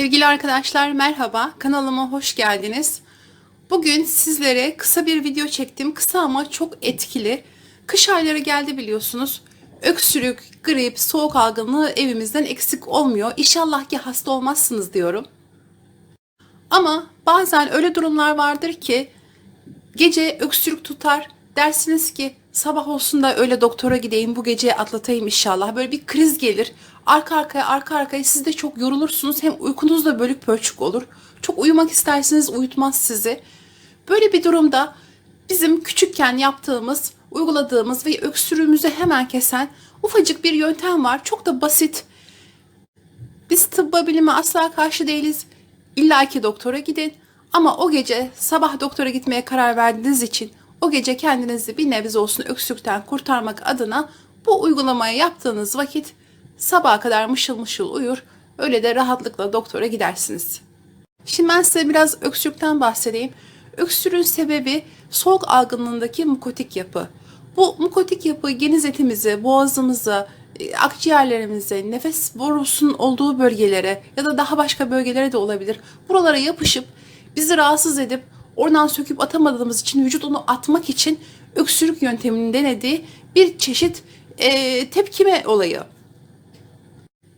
Sevgili arkadaşlar merhaba, kanalıma hoş geldiniz. Bugün sizlere kısa bir video çektim. Kısa ama çok etkili. Kış ayları geldi biliyorsunuz. Öksürük, grip, soğuk algınlığı evimizden eksik olmuyor. İnşallah ki hasta olmazsınız diyorum. Ama bazen öyle durumlar vardır ki gece öksürük tutar. Dersiniz ki sabah olsun da öyle doktora gideyim bu gece atlatayım inşallah. Böyle bir kriz gelir. Arka arkaya arka arkaya siz de çok yorulursunuz. Hem uykunuz da bölük pörçük olur. Çok uyumak isterseniz uyutmaz sizi. Böyle bir durumda bizim küçükken yaptığımız, uyguladığımız ve öksürüğümüzü hemen kesen ufacık bir yöntem var. Çok da basit. Biz tıbba bilime asla karşı değiliz. İlla ki doktora gidin. Ama o gece sabah doktora gitmeye karar verdiğiniz için o gece kendinizi bir nebze olsun öksürükten kurtarmak adına bu uygulamayı yaptığınız vakit sabaha kadar mışıl mışıl uyur. Öyle de rahatlıkla doktora gidersiniz. Şimdi ben size biraz öksürükten bahsedeyim. Öksürüğün sebebi soğuk algınlığındaki mukotik yapı. Bu mukotik yapı geniz etimizi, boğazımıza, e, akciğerlerimize, nefes borusunun olduğu bölgelere ya da daha başka bölgelere de olabilir. Buralara yapışıp bizi rahatsız edip oradan söküp atamadığımız için vücut onu atmak için öksürük yöntemini denediği bir çeşit e, tepkime olayı.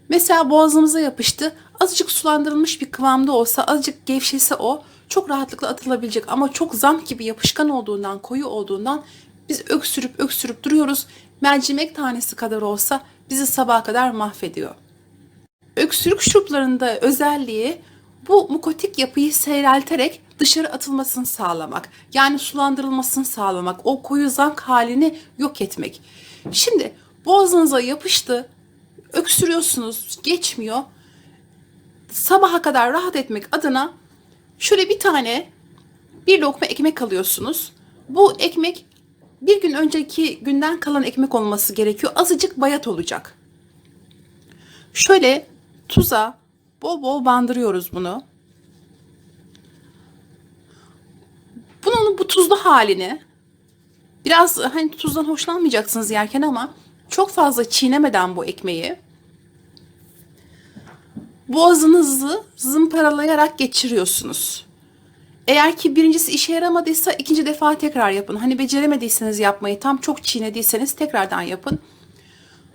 Mesela boğazımıza yapıştı. Azıcık sulandırılmış bir kıvamda olsa, azıcık gevşese o çok rahatlıkla atılabilecek. Ama çok zam gibi yapışkan olduğundan, koyu olduğundan biz öksürüp öksürüp duruyoruz. Mercimek tanesi kadar olsa bizi sabaha kadar mahvediyor. Öksürük şuruplarında özelliği bu mukotik yapıyı seyrelterek dışarı atılmasını sağlamak. Yani sulandırılmasını sağlamak. O koyu zank halini yok etmek. Şimdi boğazınıza yapıştı, öksürüyorsunuz, geçmiyor. Sabaha kadar rahat etmek adına şöyle bir tane bir lokma ekmek alıyorsunuz. Bu ekmek bir gün önceki günden kalan ekmek olması gerekiyor. Azıcık bayat olacak. Şöyle tuza bol bol bandırıyoruz bunu. Bunun bu tuzlu halini biraz hani tuzdan hoşlanmayacaksınız yerken ama çok fazla çiğnemeden bu ekmeği boğazınızı zımparalayarak geçiriyorsunuz. Eğer ki birincisi işe yaramadıysa ikinci defa tekrar yapın. Hani beceremediyseniz yapmayı tam çok çiğnediyseniz tekrardan yapın.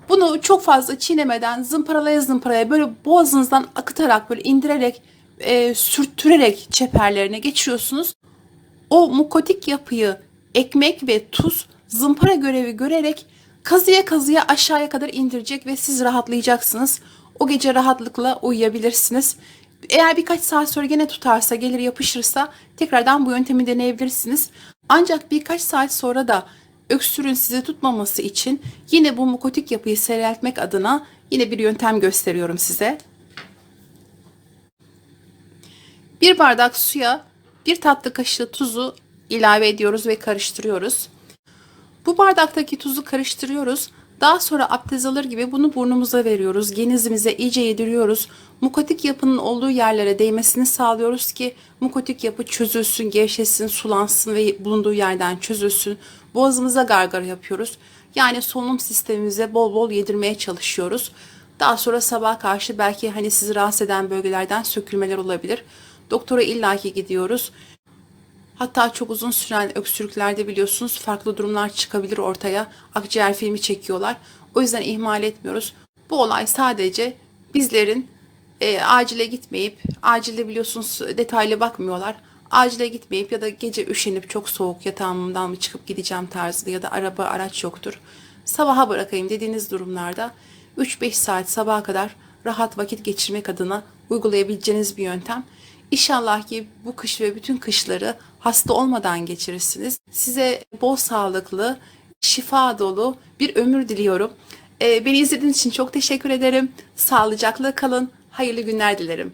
Bunu çok fazla çiğnemeden zımparalaya zımparaya böyle boğazınızdan akıtarak böyle indirerek e, sürttürerek çeperlerine geçiriyorsunuz. O mukotik yapıyı ekmek ve tuz zımpara görevi görerek kazıya kazıya aşağıya kadar indirecek ve siz rahatlayacaksınız. O gece rahatlıkla uyuyabilirsiniz. Eğer birkaç saat sonra gene tutarsa, gelir yapışırsa tekrardan bu yöntemi deneyebilirsiniz. Ancak birkaç saat sonra da öksürün sizi tutmaması için yine bu mukotik yapıyı seyreltmek adına yine bir yöntem gösteriyorum size. Bir bardak suya bir tatlı kaşığı tuzu ilave ediyoruz ve karıştırıyoruz. Bu bardaktaki tuzu karıştırıyoruz. Daha sonra abdest alır gibi bunu burnumuza veriyoruz. Genizimize iyice yediriyoruz. Mukotik yapının olduğu yerlere değmesini sağlıyoruz ki mukotik yapı çözülsün, gevşesin, sulansın ve bulunduğu yerden çözülsün. Boğazımıza gargara yapıyoruz. Yani solunum sistemimize bol bol yedirmeye çalışıyoruz. Daha sonra sabah karşı belki hani sizi rahatsız eden bölgelerden sökülmeler olabilir. Doktora illaki gidiyoruz. Hatta çok uzun süren öksürüklerde biliyorsunuz farklı durumlar çıkabilir ortaya. Akciğer filmi çekiyorlar. O yüzden ihmal etmiyoruz. Bu olay sadece bizlerin e, acile gitmeyip, acilde biliyorsunuz detaylı bakmıyorlar. Acile gitmeyip ya da gece üşenip çok soğuk yatağımdan mı çıkıp gideceğim tarzı ya da araba araç yoktur. Sabaha bırakayım dediğiniz durumlarda 3-5 saat sabaha kadar rahat vakit geçirmek adına uygulayabileceğiniz bir yöntem. İnşallah ki bu kış ve bütün kışları hasta olmadan geçirirsiniz. Size bol sağlıklı, şifa dolu bir ömür diliyorum. Ee, beni izlediğiniz için çok teşekkür ederim. Sağlıcakla kalın. Hayırlı günler dilerim.